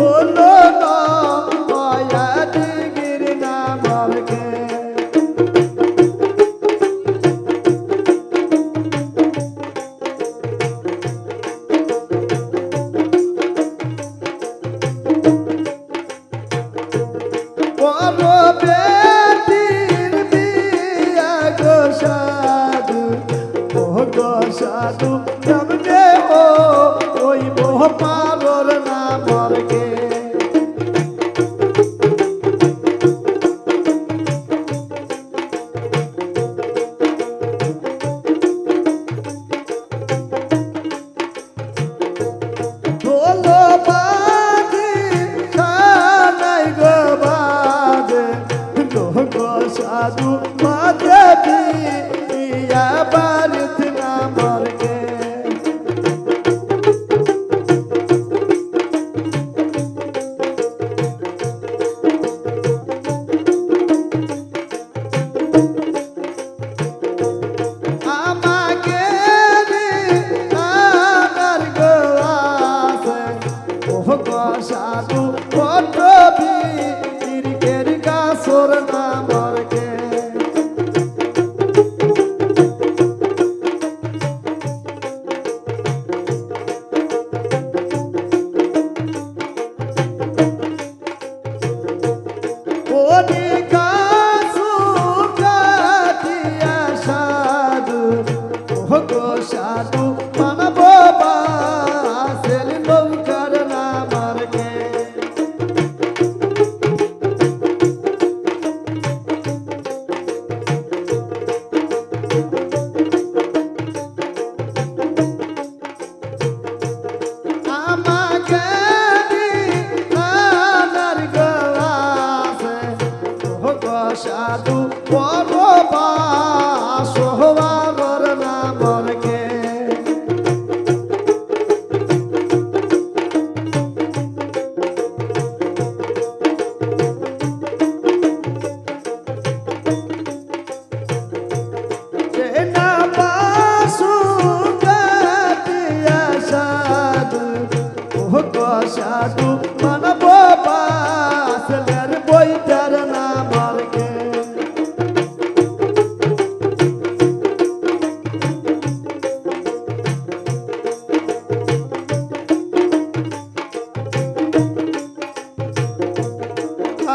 Oh no! সাধু জমবে ও ওই মোহ পাল করোনা